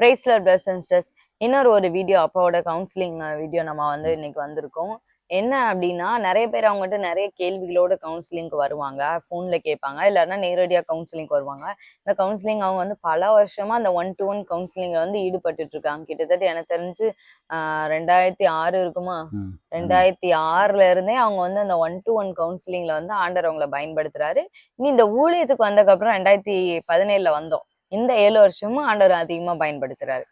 பிரைஸ்லர் press sisters இன்னொரு ஒரு video அப்பாவோட கவுன்சிலிங் வீடியோ நம்ம வந்து இன்னைக்கு வந்திருக்கோம். என்ன அப்படின்னா நிறைய பேர் அவங்ககிட்ட நிறைய கேள்விகளோட கவுன்சிலிங்க்கு வருவாங்க. ஃபோன்ல கேட்பாங்க. இல்லைன்னா நேரடியாக கவுன்சிலிங்க்கு வருவாங்க. இந்த கவுன்சிலிங் அவங்க வந்து பல வருஷமா அந்த ஒன் டு ஒன் கவுன்சிலிங்ல வந்து ஈடுபட்டுட்டு இருக்காங்க. கிட்டத்தட்ட எனக்கு தெரிஞ்சு ரெண்டாயிரத்தி ஆறு இருக்குமா. ரெண்டாயிரத்தி ஆறுல இருந்தே அவங்க வந்து அந்த ஒன் டு ஒன் கவுன்சிலிங்ல வந்து ஆண்டர் அவங்கள பயன்படுத்துறாரு. இனி இந்த ஊழியத்துக்கு வந்ததுக்கப்புறம் ரெண்டாயிரத்தி பதினேழுல வந்தோம். இந்த ஏழு வருஷமும் ஆண்டவர் அதிகமாக பயன்படுத்துறாரு.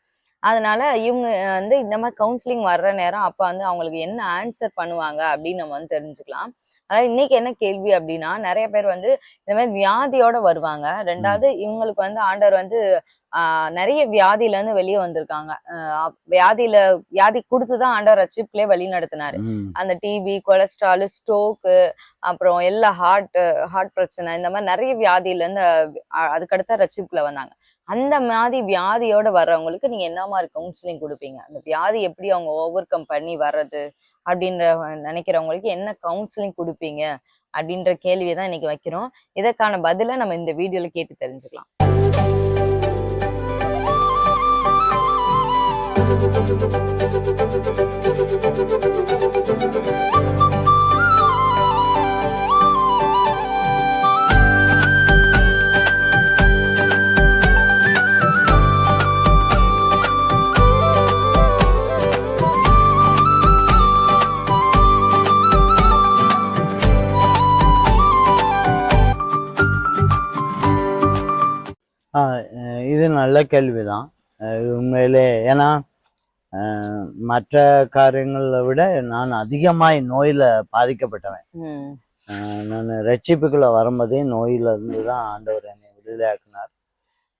அதனால இவங்க வந்து இந்த மாதிரி கவுன்சிலிங் வர்ற நேரம் அப்ப வந்து அவங்களுக்கு என்ன ஆன்சர் பண்ணுவாங்க அப்படின்னு நம்ம வந்து தெரிஞ்சுக்கலாம். அதாவது இன்னைக்கு என்ன கேள்வி அப்படின்னா நிறைய பேர் வந்து இந்த மாதிரி வியாதியோட வருவாங்க. ரெண்டாவது இவங்களுக்கு வந்து ஆண்டவர் வந்து ஆஹ் நிறைய வியாதியில இருந்து வெளியே வந்திருக்காங்க. வியாதியில வியாதி கொடுத்துதான் ஆண்டவர் ரட்சிப்புலயே வழி நடத்தினாரு. அந்த டிபி கொலஸ்ட்ரால் ஸ்ட்ரோக்கு அப்புறம் எல்லா ஹார்ட் ஹார்ட் பிரச்சனை இந்த மாதிரி நிறைய வியாதியில இருந்து அதுக்கடுத்த ரட்சிப்புல வந்தாங்க. அந்த மாதிரி வியாதியோட வர்றவங்களுக்கு நீங்க என்ன மாதிரி கவுன்சிலிங் கொடுப்பீங்க? அந்த வியாதி எப்படி அவங்க ஓவர் கம் பண்ணி வர்றது அப்படின்ற நினைக்கிறவங்களுக்கு என்ன கவுன்சிலிங் கொடுப்பீங்க? அப்படின்ற கேள்வியை தான் இன்னைக்கு வைக்கிறோம். இதற்கான பதிலை நம்ம இந்த வீடியோல கேட்டு தெரிஞ்சுக்கலாம். ஆ, நல்ல கேள்விதான். அஹ் இது உண்மையிலே ஏன்னா மற்ற காரியங்களை விட நான் அதிகமாய் நோயில பாதிக்கப்பட்டவன். நான் ரட்சிப்புக்குள்ள வரும்போதே நோயில இருந்து தான் ஆண்டவர் என்னை விடுதலையாக்கினார்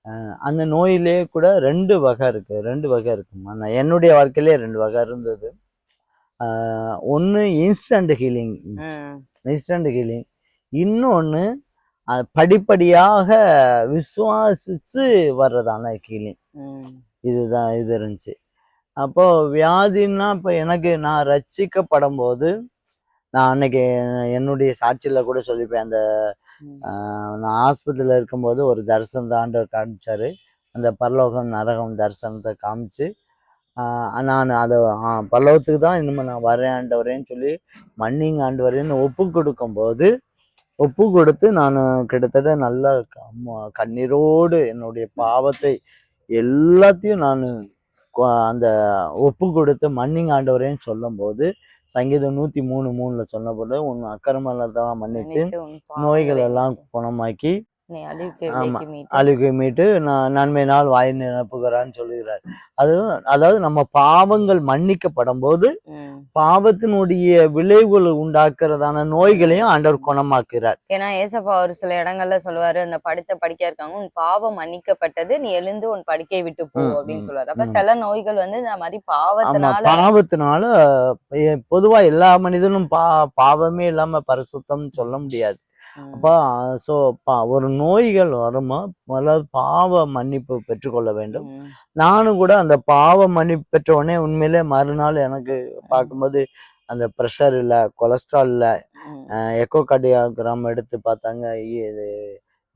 அஹ், அந்த நோயிலே கூட ரெண்டு வகை இருக்கு ரெண்டு வகை இருக்குமா நான் என்னுடைய வாழ்க்கையிலே ரெண்டு வகை இருந்தது. ஒன்று இன்ஸ்டன்ட் ஹீலிங் இன்ஸ்டன்ட் ஹீலிங் இன்னொன்று படிப்படியாக விசுவாசிச்சு வர்றதான ம். இதுதான் இது இருந்துச்சு. அப்போ வியாதின்னா இப்போ எனக்கு நான் ரட்சிக்கப்படும் போது நான் அன்னைக்கு என்னுடைய சாட்சியில் கூட சொல்லிப்பேன். அந்த நான் ஆஸ்பத்திரியில் இருக்கும்போது ஒரு தரிசனத்தை ஆண்டவர் காமிச்சாரு. அந்த பரலோகம் நரகம் தரிசனத்தை காமிச்சு நான் அதை பரலோகத்துக்கு தான் இனிமேல் நான் வரேன் ஆண்டவரேன்னு சொல்லி மன்னிங் ஆண்டவரேன்னு ஒப்பு கொடுக்கும்போது ஒப்பு கொடுத்து நான் கிட்டத்தட்ட நல்ல கண்ணீரோடு என்னுடைய பாவத்தை எல்லாத்தையும் நான் அந்த ஒப்பு கொடுத்து மன்னிங் ஆண்டவரேன்னு சொல்லும்போது சங்கீதம் நூத்தி மூணு மூணுல சொன்ன போல உன் அக்கிரமெல்லாம் மன்னித்து நோய்கள் எல்லாம் குணமாக்கி நீ அழிவுக்கு ஆமா. விலக்கி மீட்டு. நான் நன்மை நாள் வாய் நிரப்புகிறான்னு சொல்லுகிறார் அது அதாவது நம்ம பாவங்கள் மன்னிக்கப்படும் போது. பாவத்தினுடைய விளைவுகள் உண்டாக்குறதான நோய்களையும் ஆண்டவர் குணமாக்குறார் ஏன்னா ஏசப்பா ஒரு சில இடங்கள்ல சொல்லுவாரு அந்த படுத்த படுக்கையா இருக்காங்க உன் பாவம் மன்னிக்கப்பட்டது நீ எழுந்து உன் படுக்கையை விட்டு போ அப்படின்னு சொல்லுவாரு அப்ப. சில நோய்கள் வந்து இந்த மாதிரி பாவத்தினால பாவத்தினால பொதுவா எல்லா மனிதனும் பா பாவமே இல்லாம பரிசுத்தம்னு சொல்ல முடியாது அப்போ ஸோ ஒரு நோய்கள் வருமா? முதல்ல பாவ மன்னிப்பு பெற்றுக்கொள்ள வேண்டும். நானும் கூட அந்த பாவ மன்னிப்பு பெற்ற உடனே உண்மையிலே மறுநாள் எனக்கு பார்க்கும்போது அந்த ப்ரெஷர் இல்லை கொலஸ்ட்ரால் இல்லை எக்கோ கார்டியோகிராம் எடுத்து பார்த்தாங்க. இது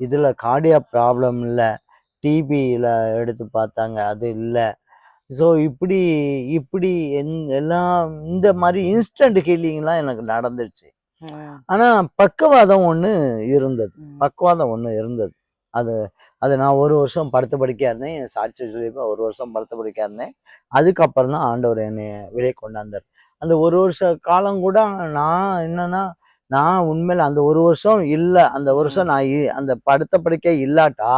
இதில் கார்டியா ப்ராப்ளம் இல்லை டிபியில் எடுத்து பார்த்தாங்க. அது இல்லை. ஸோ இப்படி இப்படி என் எல்லாம் இந்த மாதிரி இன்ஸ்டன்ட் ஹீலிங்லாம் எனக்கு நடந்துருச்சு. ம், ஆனால் பக்கவாதம் ஒன்று இருந்தது. பக்கவாதம் ஒன்று இருந்தது. அது அது நான் ஒரு வருஷம் படுத்த படுக்கையாக இருந்தேன். என் சாட்சி சொல்லியிருப்பேன். ஒரு வருஷம் படுத்த படுக்கையாக இருந்தேன். அதுக்கப்புறம் தான் ஆண்டவர் என்னை வெளியே கொண்டாந்தார் அந்த ஒரு வருஷ காலம் கூட நான் என்னன்னா நான் உண்மையில அந்த ஒரு வருஷம் இல்லை. அந்த வருஷம் நான் அந்த படுத்த படுக்கை இல்லாட்டா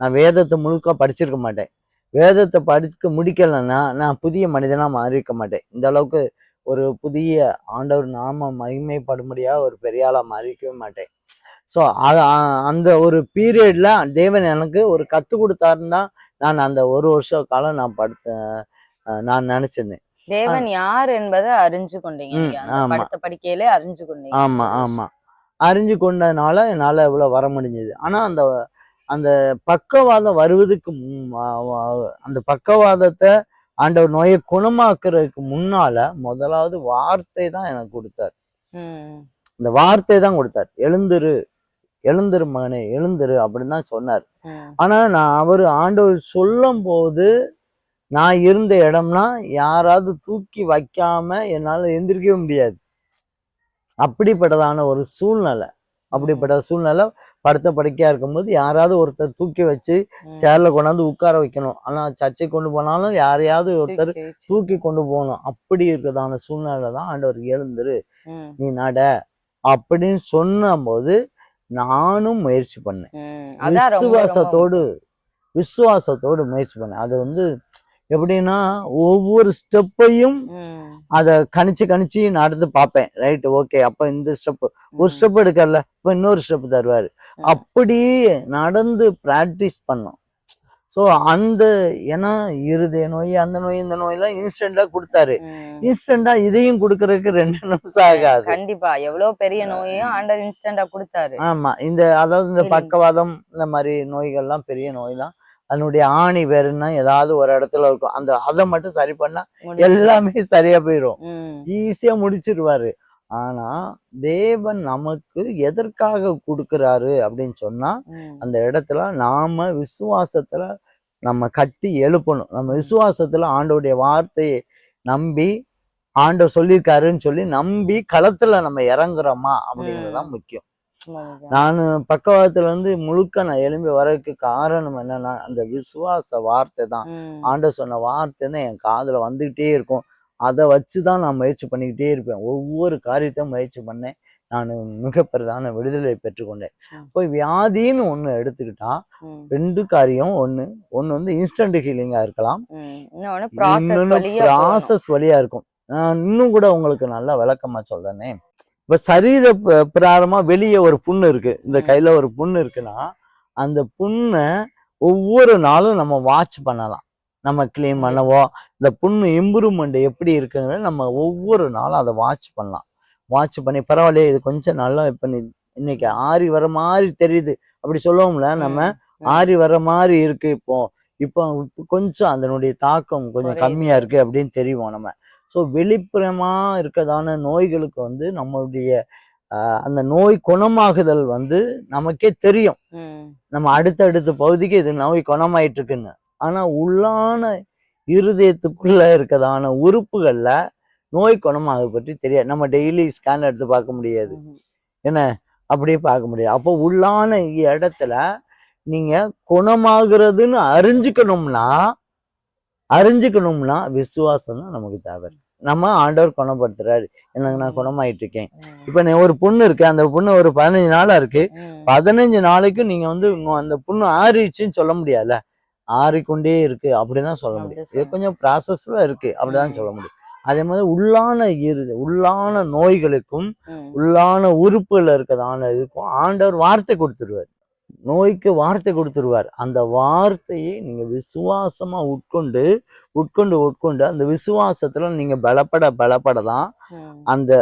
நான் வேதத்தை முழுக்க படிச்சிருக்க மாட்டேன். வேதத்தை படிக்க முடிக்கலைன்னா நான் புதிய மனிதனாக மாறியிருக்க மாட்டேன். இந்த அளவுக்கு ஒரு புதிய ஆண்டவர் நாம மகிமைப்படும்படியா ஒரு பெரிய ஆளா மாறிக்கவே மாட்டேன். ஸோ அந்த ஒரு பீரியட்ல தேவன் எனக்கு ஒரு கத்து கொடுத்தாருன்னா நான் அந்த ஒரு வருஷ காலம் நான் படுத்த நான் நினைச்சிருந்தேன். தேவன் யார் என்பதை அறிஞ்சு கொண்டீங்க. படுத்த படிக்கையிலே அறிஞ்சு கொண்டீங்க. ஆமா ஆமா. அறிஞ்சு கொண்டதுனால என்னால இவ்வளவு வர முடிஞ்சது. ஆனா அந்த அந்த பக்கவாதம் வருவதுக்கு அந்த பக்கவாதத்தை ஆண்டவர் நோயை குணமாக்குறதுக்கு முன்னால முதலாவது வார்த்தை தான் எனக்கு கொடுத்தார். இந்த வார்த்தை தான் கொடுத்தார். எழுந்துரு எழுந்திரு மகனே எழுந்திரு அப்படின்னு தான் சொன்னார். ஆனா நான் அவர் ஆண்டவர் சொல்லும் போது நான் இருந்த இடம்னா யாராவது தூக்கி வைக்காம என்னால எந்திரிக்கவே முடியாது. அப்படிப்பட்டதான ஒரு சூழ்நிலை. அப்படிப்பட்ட சூழ்நிலை படுத்த படுக்கையா இருக்கும்போது யாராவது ஒருத்தர் தூக்கி வச்சு. சேர்ல கொண்டாந்து உட்கார வைக்கணும். ஆனா சர்ச்சை கொண்டு போனாலும் யாரையாவது ஒருத்தர் தூக்கி கொண்டு போகணும். அப்படி இருக்கிறதான சூழ்நிலை தான் ஆண்டவர் எழுந்துரு. நீ நட. அப்படின்னு சொன்னபோது நானும் முயற்சி பண்ணேன். விசுவாசத்தோடு விசுவாசத்தோடு முயற்சி பண்ணேன். அது வந்து எப்படின்னா ஒவ்வொரு ஸ்டெப்பையும் அதை கணிச்சு கணிச்சு நடந்து பார்ப்பேன். Right okay. அப்ப இந்த ஸ்டெப் ஒரு ஸ்டெப் எடுக்கல. இப்ப இன்னொரு ஸ்டெப் தருவாரு. ம். அப்படியே நடந்து பிராக்டிஸ் பண்ணோம். ஸோ அந்த ஏன்னா இருதய நோய் அந்த நோய் இந்த நோயெல்லாம் இன்ஸ்டண்டா கொடுத்தாரு. இன்ஸ்டண்டா இதையும் கொடுக்கறதுக்கு ரெண்டு நிமிஷம் ஆகாது. கண்டிப்பா. எவ்வளவு பெரிய நோயையும் ஆண்டர் இன்ஸ்டன்டா கொடுத்தாரு. ஆமா. இந்த அதாவது இந்த. பக்கவாதம் இந்த மாதிரி நோய்கள்லாம் பெரிய நோய்லாம் அதனுடைய ஆணி வேறுன்னா ஏதாவது ஒரு இடத்துல இருக்கும். அந்த அதை மட்டும் சரி பண்ணா. எல்லாமே சரியா போயிடும் ஈஸியா முடிச்சிருவாரு. ஆனா தேவன் நமக்கு எதற்காக கொடுக்கறாரு அப்படின்னு சொன்னா அந்த இடத்துல நாம விசுவாசத்துல நம்ம கட்டி எழுப்பணும். நம்ம விசுவாசத்துல ஆண்டோடைய வார்த்தையை நம்பி ஆண்டவர் சொல்லியிருக்காருன்னு சொல்லி நம்பி களத்துல நம்ம இறங்குறோமா அப்படிங்கிறது தான் முக்கியம். நான் பக்கவாதத்துல இருந்து முழுக்க நான் எழும்பி வரதுக்கு காரணம் என்னன்னா அந்த விசுவாச வார்த்தை தான். ம், ஆண்டவர் சொன்ன வார்த்தை தான் என் காதுல வந்துகிட்டே இருக்கும். அதை வச்சு தான் நான் முயற்சி பண்ணிக்கிட்டே இருப்பேன். ஒவ்வொரு காரியத்தையும் முயற்சி பண்ணேன் நான் மிக பெரிதான விடுதலை பெற்றுக்கொண்டேன். போய் வியாதின்னு ஒன்று எடுத்துக்கிட்டா ரெண்டு காரியம் ஒன்று ஒன்று வந்து இன்ஸ்டன்ட் ஹீலிங்காக இருக்கலாம். ப்ராசஸ் இன்னொன்று வழியா போகணும். ப்ராசஸ் வழியா இருக்கும். நான் இன்னும் கூட உங்களுக்கு நல்லா விளக்கமா சொல்றேனே. இப்ப சரீர ப- பிரகாரமா வெளியே ஒரு புண்ணு இருக்கு. இந்த. கையில ஒரு புண்ணு இருக்குன்னா அந்த புண்ணை ஒவ்வொரு நாளும் நம்ம வாட்ச் பண்ணலாம். நம்ம க்ளீன். பண்ணவோ இந்த புண்ணு இம்ப்ரூவ்மெண்ட் எப்படி இருக்குங்கிறத நம்ம ஒவ்வொரு நாளும் அதை வாட்ச் பண்ணலாம். வாட்ச் பண்ணி பரவாயில்லையே இது கொஞ்சம் நல்லா இப்ப இன்னைக்கு ஆறி வர மாதிரி தெரியுது. அப்படி சொல்லுவோம்ல நம்ம. ஆறி வர மாதிரி இருக்கு இப்போ. இப்போ கொஞ்சம் அதனுடைய தாக்கம் கொஞ்சம் குறையுது. கம்மியா இருக்கு அப்படின்னு தெரியும் நம்ம. ஸோ வெளிப்புறமா இருக்கதான நோய்களுக்கு வந்து நம்மளுடைய அந்த நோய் குணமாகுதல் வந்து நமக்கே தெரியும். நம்ம அடுத்தடுத்த பகுதிக்கு இது நோய் குணமாயிட்டு இருக்குன்னு. ஆனா உள்ளான இருதயத்துக்குள்ள இருக்கதான உறுப்புகள்ல நோய் குணமாக பற்றி தெரியாது. நம்ம டெய்லி ஸ்கேன் எடுத்து பார்க்க முடியாது. என்ன? அப்படியே பார்க்க முடியாது. அப்போ உள்ளான இடத்துல நீங்க குணமாகிறதுன்னு அறிஞ்சுக்கணும்னா அறிஞ்சுக்கணும்னா விசுவாசம் தான் நமக்கு தேவை. நம்ம ஆண்டவர் குணப்படுத்துறாரு. எனக்கு நான் குணமாயிட்டு இருக்கேன் இப்ப நான் ஒரு பொண்ணு இருக்கு. அந்த பொண்ணு ஒரு பதினஞ்சு நாளா இருக்கு. பதினஞ்சு நாளைக்கு நீங்க வந்து அந்த புண்ணு ஆறிடுச்சுன்னு சொல்ல முடியாதுல்ல? ஆறிக்கொண்டே இருக்கு அப்படிதான் சொல்ல முடியும் இது. கொஞ்சம் ப்ராசஸ்ல இருக்கு அப்படிதான். சொல்ல முடியும் அதே மாதிரி உள்ளான இரு உள்ளான நோய்களுக்கும் உள்ளான உறுப்புல இருக்கதான இதுக்கும் ஆண்டவர் வார்த்தை கொடுத்துருவார் நோய்க்கு வார்த்தை கொடுத்துருவார் அந்த வார்த்தையை நீங்க விசுவாசமா உட்கொண்டு உட்கொண்டு உட்கொண்டு அந்த விசுவாசத்துல நீங்க பலப்பட பலப்பட தான். அந்த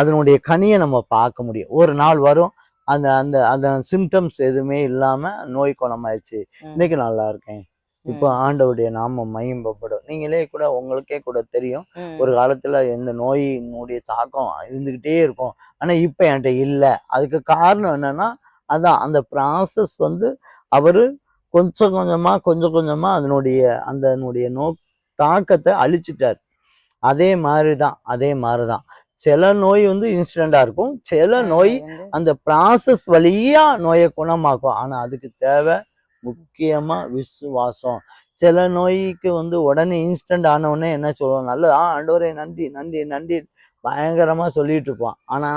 அதனுடைய கனியை நம்ம பார்க்க முடியும் ஒரு நாள் வரும் அந்த அந்த அந்த சிம்டம்ஸ் எதுவுமே இல்லாம நோய் குணமாயிடுச்சு. இன்னைக்கு நல்லா இருக்கேன் இப்போ ம். ஆண்டவருடைய நாமம் மயம்பப்படும் நீங்களே கூட உங்களுக்கே கூட தெரியும். ஒரு காலத்துல எந்த நோயினுடைய தாக்கம் இருந்துகிட்டே இருக்கும். ஆனா இப்ப என்கிட்ட இல்ல. அதுக்கு காரணம் என்னன்னா அதான் அந்த ப்ராசஸ் வந்து அவரு கொஞ்சம் கொஞ்சமா கொஞ்சம் கொஞ்சமா அதனுடைய அந்த நோ தாக்கத்தை அழிச்சிட்டார். அதே மாதிரிதான் அதே மாதிரிதான். சில நோய் வந்து இன்சிடெண்டா இருக்கும். சில நோய் அந்த ப்ராசஸ் வழியா நோயை குணமாக்கும். ஆனா அதுக்கு தேவை முக்கியமா விசுவாசம். சில நோய்க்கு வந்து உடனே இன்ஸ்டன்ட் ஆன உடனே என்ன சொல்லுவோம் நல்ல ஆ ஆண்டவரே நன்றி நன்றி நன்றி பயங்கரமா சொல்லிட்டு இருப்போம் ஆனா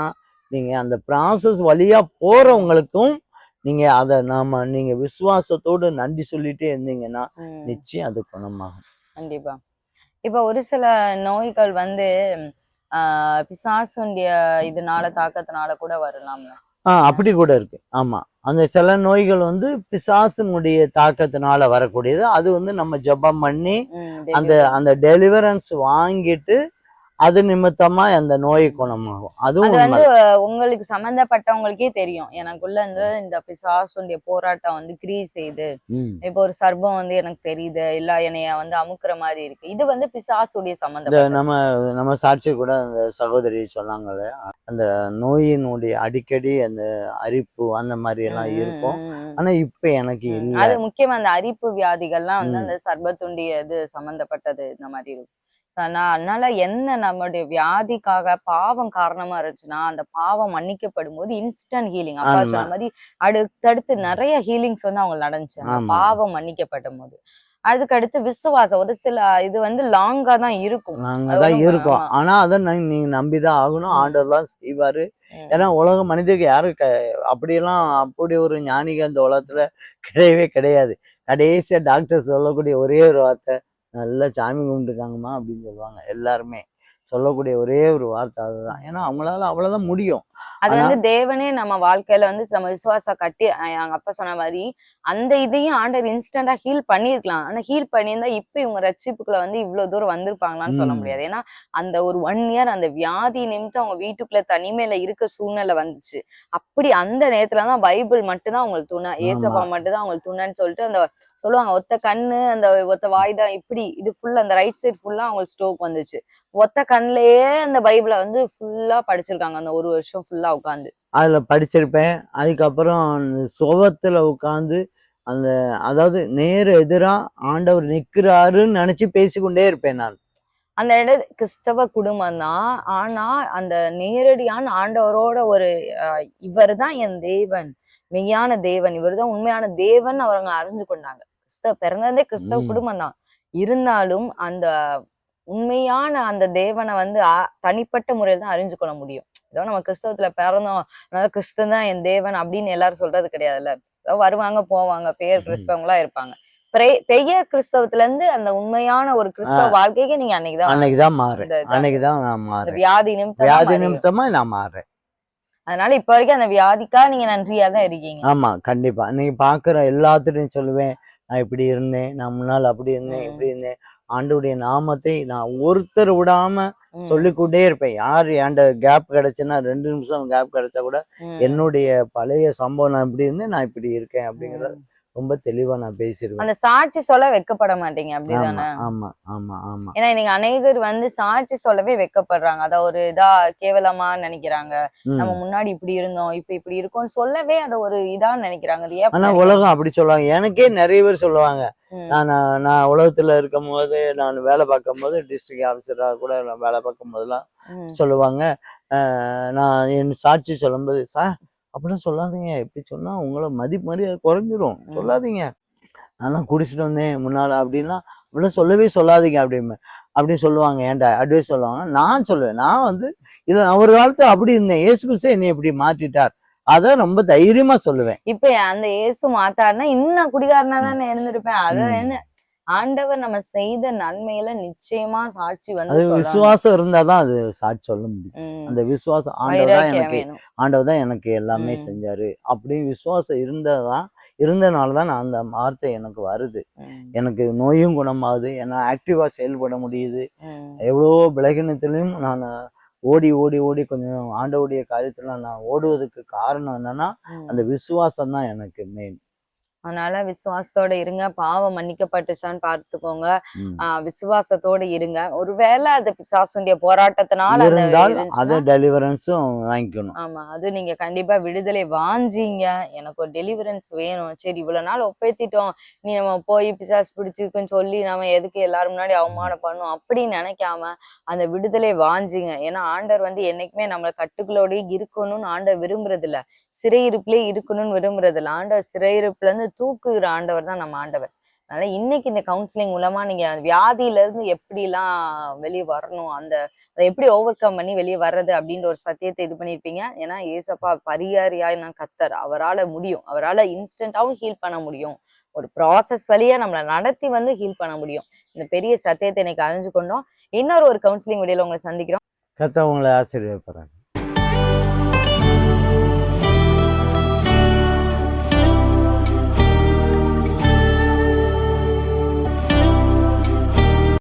நீங்க அந்த ப்ராசஸ் வழியா போறவங்களுக்கும் நீங்க அதை நாம நீங்க விசுவாசத்தோடு நன்றி சொல்லிட்டே இருந்தீங்கன்னா. நிச்சயம் அது குணமாகும். கண்டிப்பா. இப்ப ஒரு சில நோய்கள் வந்து ஆஹ் பிசாசுடைய இதனால தாக்கத்தினால கூட வரலாம்ல. ஆ அப்படி கூட இருக்கு. ஆமா. அந்த சில நோய்கள் வந்து பிசாசினுடைய தாக்கத்தினால வரக்கூடியது. அது வந்து நம்ம ஜெபம் பண்ணி அந்த. அந்த டெலிவரன்ஸ் வாங்கிட்டு அது நிமித்தமா அந்த நோய் குணமாகும். அதுவும் வந்து உங்களுக்கு சம்பந்தப்பட்டவங்களுக்கே தெரியும். எனக்குள்ள இருந்து இந்த பிசாசுடைய போராட்டம் வந்து கிரீஸ் செய்யுது ம். இப்போ ஒரு சர்பம் வந்து எனக்கு தெரியுது இல்ல என்னைய வந்து அமுக்குற மாதிரி இருக்கு. இது வந்து பிசாசுடைய சம்பந்தம் நம்ம நம்ம சாட்சி கூட அந்த சகோதரி சொன்னாங்களே அந்த நோயினுடைய அடிக்கடி அந்த அரிப்பு அந்த மாதிரி எல்லாம் இருக்கும். ஆனா இப்ப எனக்கு அது முக்கியமா அந்த அரிப்பு வியாதிகள்லாம் வந்து. அந்த சர்பத்துண்டிய இது சம்பந்தப்பட்டது இந்த மாதிரி இருக்கும். ஆனா அதனால என்ன நம்மளுடைய வியாதிக்காக பாவம் காரணமா இருந்துச்சுன்னா அந்த பாவம் மன்னிக்கப்படும் போது இன்ஸ்டன்ட் ஹீலிங் அப்பா. சொன்ன மாதிரி அடுத்தடுத்து நிறைய ஹீலிங்ஸ் வந்து அவங்க நடந்துச்சு. பாவம் மன்னிக்கப்பட்ட போது அதுக்கு அடுத்து விசுவாசம் ஒரு சில இது வந்து லாங்கா தான் இருக்கும் அது தான் இருக்கோம். ஆனா அதை நீ- நீங்க நம்பிதான் ஆகணும். ஆண்டவர் தான் செய்வாரு. ஏன்னா உலக மனிதருக்கு யாரும் க அப்படியெல்லாம் அப்படி ஒரு ஞானிக அந்த உலகத்துல கிடையவே கிடையாது கடைசியா டாக்டர் சொல்லக்கூடிய ஒரே ஒரு வார்த்தை நல்லா சாமி கும்பிட்டுருக்காங்கம்மா அப்படின்னு சொல்லுவாங்க எல்லாருமே. சொல்லக்கூடிய ஒரே ஒரு வார்த்தை அதுதான். ஏன்னா அவங்களால அவ்வளவுதான் முடியும். அது வந்து தேவனே நம்ம வாழ்க்கையில வந்து நம்ம விசுவாசம் கட்டி அஹ் எங்க அப்பா சொன்ன மாதிரி அந்த இதையும் ஆண்டவர் இன்ஸ்டன்டா ஹீல் பண்ணிருக்கலாம் ஆனா ஹீல் பண்ணியிருந்தா இப்ப இவங்க ரட்சிப்புக்குள்ள வந்து இவ்வளவு தூரம் வந்திருப்பாங்களான்னு சொல்ல. முடியாது. ஏன்னா அந்த ஒரு ஒன் இயர் அந்த வியாதி நிமித்தம் அவங்க வீட்டுக்குள்ள தனிமையில இருக்க சூழ்நிலை வந்துச்சு. அப்படி அந்த நேரத்துலதான் பைபிள் மட்டும்தான் அவங்களுக்கு துணை ஏசப்பா மட்டும்தான் அவங்களுக்கு துணைன்னு சொல்லிட்டு அந்த சொல்லுவாங்க ஒத்த கண்ணு அந்த ஒத்த வாய் தான் இப்படி இது ஃபுல்லா அந்த ரைட் சைடு ஃபுல்லா அவங்களுக்கு ஸ்டோக் வந்துச்சு. ஒத்த கண்ணுலயே அந்த பைபிளை வந்து ஃபுல்லா படிச்சிருக்காங்க அந்த ஒரு வருஷம் ஃபுல்லா உட்காந்து அதுல படிச்சிருப்பேன். அதுக்கப்புறம் சுகத்துல உட்காந்து அந்த அதாவது நேர் எதிரா ஆண்டவர் நிக்கிறாருன்னு நினைச்சு பேசிக்கொண்டே இருப்பேன் நான். அந்த இட கிறிஸ்தவ குடும்பம் தான். ஆனா அந்த நேரடியான ஆண்டவரோட ஒரு இவர் தான் என் தேவன். மெய்யான தேவன். இவர் தான் உண்மையான தேவன் அவங்க அறிஞ்சு கொண்டாங்க. கிறிஸ்தவ பிறந்ததே கிறிஸ்தவ. குடும்பம் தான். இருந்தாலும் அந்த உண்மையான அந்த தேவனை வந்து தனிப்பட்ட முறையில் தான் அறிஞ்சு கொள்ள முடியும். ஏதோ நம்ம கிறிஸ்தவத்துல பிறந்தோம் அதனால கிறிஸ்தவன் தான் என் தேவன் அப்படின்னு எல்லாரும் சொல்றது கிடையாதுல்ல. ஏதோ வருவாங்க போவாங்க ம். கிறிஸ்தவங்களா இருப்பாங்க. பெரிய கிறிஸ்தவத்துல இருந்து அந்த உண்மையான ஒரு கிறிஸ்தவ வாழ்க்கைக்கு நீங்க அன்னைக்குதான் அன்னைக்குதான் இந்த- அன்னைக்குதான் நான் வியாதி நிமித்தம் வியாதி மாறி- நிமித்தமா நான் மாறேன். அதனால இப்ப வரைக்கும் அந்த வியாதிக்கா நீங்க நன்றியா தான் இருக்கீங்க. ஆமா கண்டிப்பா. நீங்க பாக்குற எல்லாத்துட்டையும் சொல்லுவேன். நான் இப்படி இருந்தேன் நான் முன்னால் அப்படி இருந்தேன். இப்படி இருந்தேன் ஆண்டவுடைய நாமத்தை நான் ஒருத்தர் விடாம சொல்லிக்கொண்டே இருப்பேன் யார் என்கிட்ட கேப் கிடைச்சுன்னா ரெண்டு நிமிஷம் கேப் கிடைச்சா கூட என்னுடைய பழைய சம்பவம் நான் இப்படி இருந்தேன் நான் இப்படி இருக்கேன் அப்படிங்கறத. ரொம்ப தெளிவா நான் பேசிடுவேன் அந்த சாட்சி சொல்ல வெக்கப்பட மாட்டீங்க அப்படிதானே? ஆமா ஆமா ஆமா ஏன்னா இன்னைக்கு அநேகர் வந்து சாட்சி சொல்லவே வெக்கப்படுறாங்க. அத ஒரு இதா கேவலமா நினைக்கிறாங்க. நம்ம முன்னாடி இப்படி இருந்தோம் இப்ப இப்படி இருக்கோம்னு சொல்லவே அத ஒரு இதா நினைக்கிறாங்க. ஆனா உலகம் அப்படி சொல்லுவாங்க. எனக்கே நிறைய பேர் சொல்லுவாங்க. நான் நான் உலகத்துல இருக்கும் போது நான் வேலை பார்க்கும் போது டிஸ்ட்ரிக்ட் ஆஃபீஸரா கூட நான் வேலை பார்க்கும் போதெல்லாம் சொல்லுவாங்க. நான் என் சாட்சி சொல்லும்போது சார் அப்படிலாம் சொல்லாதீங்க. இப்படி சொன்னா உங்களை மதிப்பு மரியாதை குறைஞ்சிரும். சொல்லாதீங்க. நான்லாம் குடிச்சிட்டு வந்தேன் முன்னால அப்படின்னா அப்படிலாம் சொல்லவே சொல்லாதீங்க அப்படின்னு அப்படின்னு சொல்லுவாங்க. ஏன்டா அட்வைஸ் சொல்லுவாங்க. நான் சொல்லுவேன். நான் வந்து இல்லை நான் ஒரு காலத்துல அப்படி இருந்தேன். இயேசு கிறிஸ்து என்னை இப்படி மாற்றிட்டார். அதை ரொம்ப தைரியமா சொல்லுவேன். இப்ப அந்த இயேசு மாத்தாருன்னா இன்னும் குடிகாரனா தானே இருந்திருப்பேன். அது ம். என்ன ஆண்டவர் நம்ம செய்த நன்மையில நிச்சயமா சாட்சி வந்து. விசுவாசம் இருந்தாதான் அது சாட்சி சொல்ல முடியும் அந்த விசுவாசம் ஆண்டவர் தான் எனக்கு ஆண்டவர் தான் எனக்கு எல்லாமே. செஞ்சாரு அப்படி விசுவாசம் இருந்ததான் இருந்தனால தான் நான் அந்த வார்த்தை எனக்கு வருது எனக்கு நோயும் குணமாகுது ஏன்னா ஆக்டிவா செயல்பட முடியுது. எவ்வளோ விலகினத்திலையும் நான் ஓடி ஓடி ஓடி கொஞ்சம் ஆண்டவுடைய காரியத்துல நான் ஓடுவதற்கு காரணம் என்னன்னா. அந்த விசுவாசம் தான் எனக்கு மெயின் அதனால விசுவாசத்தோட இருங்க. பாவம் மன்னிக்கப்பட்டுச்சான்னு பார்த்துக்கோங்க. ஆஹ் விசுவாசத்தோட இருங்க. ஒருவேளை அது பிசாசுடைய போராட்டத்தினால அதை டெலிவரன்ஸும் வாங்கிக்கணும். ஆமா. அது நீங்க கண்டிப்பா விடுதலை வாஞ்சிங்க. எனக்கு ஒரு டெலிவரன்ஸ் வேணும். சரி இவ்வளவு நாள் ஒப்பேத்திட்டோம். நீ நம்ம போய் பிசாசு பிடிச்சிருக்குன்னு சொல்லி நம்ம எதுக்கு எல்லாரும் முன்னாடி அவமானம் பண்ணும்? அப்படின்னு நினைக்காம அந்த விடுதலை வாஞ்சிங்க. ஏன்னா ஆண்டவர் வந்து என்னைக்குமே நம்மள கட்டுகளோடய இருக்கணும்னு ஆண்டவர் விரும்புறது இல்ல சிறையிருப்புலயே இருக்கணும்னு விரும்புறது இல்ல ஆண்டவர் சிறையிருப்புல இருந்து தூக்குகிற ஆண்டவர் தான் நம்ம ஆண்டவர். அதனால இன்னைக்கு இந்த கவுன்சிலிங் மூலமா நீங்க வியாதியில இருந்து எப்படி எல்லாம் வெளியே வரணும் அந்த அதை எப்படி ஓவர் கம் பண்ணி வெளியே வர்றது அப்படின்ற ஒரு சத்தியத்தை இது பண்ணியிருப்பீங்க. ஏன்னா ஏசப்பா பரிகாரியாய் நான் கத்தர். அவரால முடியும். அவரால இன்ஸ்டன்டாவும் ஹீல் பண்ண முடியும். ஒரு ப்ராசஸ் வழியா நம்மளை நடத்தி வந்து ஹீல் பண்ண முடியும். இந்த பெரிய சத்தியத்தை இன்னைக்கு அறிஞ்சு கொண்டோம் இன்னொரு ஒரு கவுன்சிலிங் வீடியோல உங்களை சந்திக்கிறோம். கத்த உங்களை ஆசீர்வதிப்பாங்க